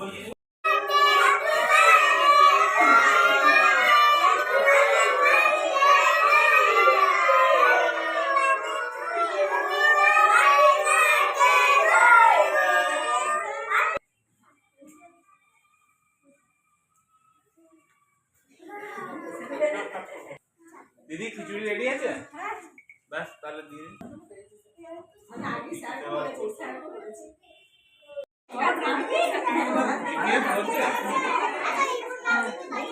Gracias. দিদি খিচুড়ি ready আছে ব্যাস তাহলে দিয়ে দিন। দিয়ে হচ্ছে? ঠিক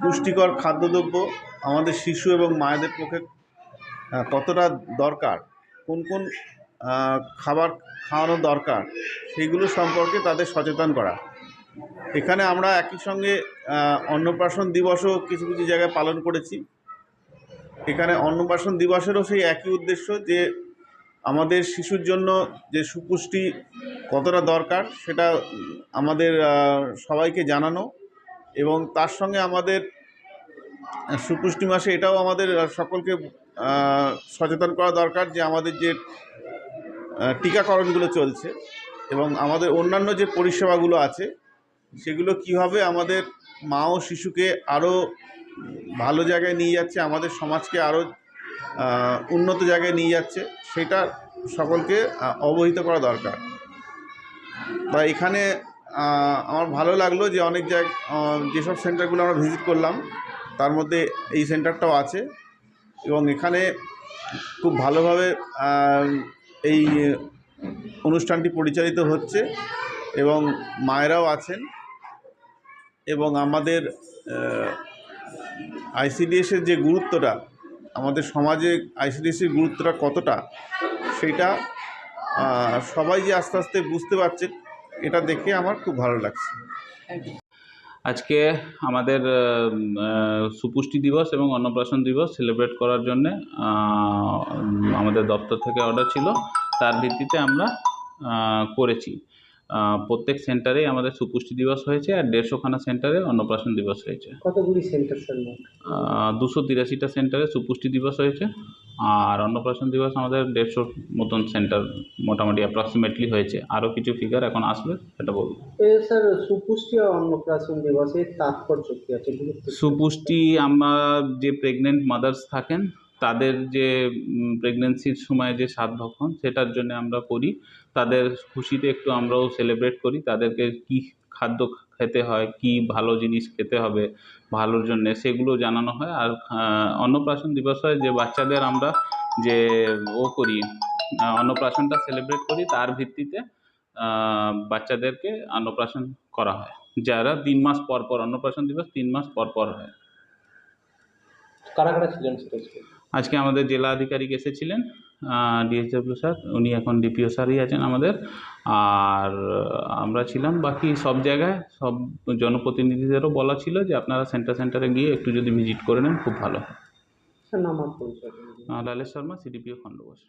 পুষ্টিকর খাদ্যদ্রব্য আমাদের শিশু এবং মায়েদের পক্ষে কতটা দরকার? কোন কোন খাবার খাওয়ানো দরকার? সেইগুলো সম্পর্কে তাদের সচেতন করা। এখানে আমরা একই সঙ্গে অন্নপ্রাশন দিবসও কিছু কিছু জায়গায় পালন করেছি। এখানে অন্নপ্রাশন দিবসেরও সেই একই উদ্দেশ্য যে, আমাদের শিশুর জন্য যে সুপুষ্টি কতটা দরকার সেটা আমাদের সবাইকে জানানো এবং তার সঙ্গে আমাদের সুপুষ্টি মাসে এটাও আমাদের সকলকে সচেতন করা দরকার যে আমাদের যে টিকাকরণগুলো চলছে এবং আমাদের অন্যান্য যে পরিষেবাগুলো আছে, সেগুলো কীভাবে আমাদের মা ও শিশুকে আরও ভালো জায়গায় নিয়ে যাচ্ছে, আমাদের সমাজকে আরও উন্নত জায়গায় নিয়ে যাচ্ছে, সেটা সকলকে অবহিত করা দরকার। বা এখানে আমার ভালো লাগল যে অনেক জায়গা যেসব সেন্টারগুলো আমরা ভিজিট করলাম তার মধ্যে এই সেন্টারটাও আছে এবং এখানে খুব ভালোভাবে এই অনুষ্ঠানটি পরিচালিত হচ্ছে এবং মায়েরাও আছেন এবং আমাদের আইসিডিএসের যে গুরুত্বটা, আমাদের সমাজে আইসিডিএসের গুরুত্বটা কতটা, সেটা সবাই যে আস্তে আস্তে বুঝতে পারছে, এটা দেখে আমার খুব ভালো লাগছে। আজকে আমাদের সুপুষ্টি দিবস এবং অন্নপ্রাশন দিবস সেলিব্রেট করার জন্যে আমাদের দপ্তর থেকে অর্ডার ছিল। তার ভিত্তিতে আমরা করেছি। প্রত্যেক সেন্টারেই আমাদের সুপুষ্টি দিবস হয়েছে আর দেড়শোখানা সেন্টারে অন্নপ্রাশন দিবস হয়েছে। কতগুলি সেন্টার দুশো তিরাশিটা সেন্টারে সুপুষ্টি দিবস হয়েছে। আর অন্নপ্রাশন দিবস আমাদের দেড়শোর মতন সেন্টার মোটামুটি অ্যাপ্রক্সিমেটলি হয়েছে। আরও কিছু ফিগার এখন আসবে সেটা বলব। স্যার সুপুষ্টি অন্নপ্রাশন দিবসের তাৎপর্য কি আছে? সুপুষ্টি আমরা যে প্রেগনেন্ট মাদার্স থাকেন তাদের যে প্রেগনেন্সির সময় যে সাত ভক্ষণ সেটার জন্য আমরা করি। তাদের খুশিতে একটু আমরাও সেলিব্রেট করি তাদেরকে কী খাদ্য খেতে হয় কী ভালো জিনিস খেতে হবে ভালোর জন্যে সেগুলো জানানো হয়। আর অন্নপ্রাশন দিবস হয় যে বাচ্চাদের আমরা যে ও করি অন্নপ্রাশনটা সেলিব্রেট করি তার ভিত্তিতে বাচ্চাদেরকে অন্নপ্রাশন করা হয়। যারা তিন মাস পর পর অন্নপ্রাশন দিবস তিন মাস পর পর হয়। কারা কারা ছিলেন আজকে? আজকে আমাদের জেলা আধিকারিক এসেছিলেন। ডিএসডব্লিউ স্যার উনি এখন ডিপিও স্যারই আছেন আমাদের। আর আমরা ছিলাম বাকি সব জায়গায় সব জনপ্রতিনিধিদেরও বলা ছিল যে আপনারা সেন্টার সেন্টারে গিয়ে একটু যদি ভিজিট করে নেন খুব ভালো লালেশ শর্মা সিডিপিও খণ্ডঘোষ।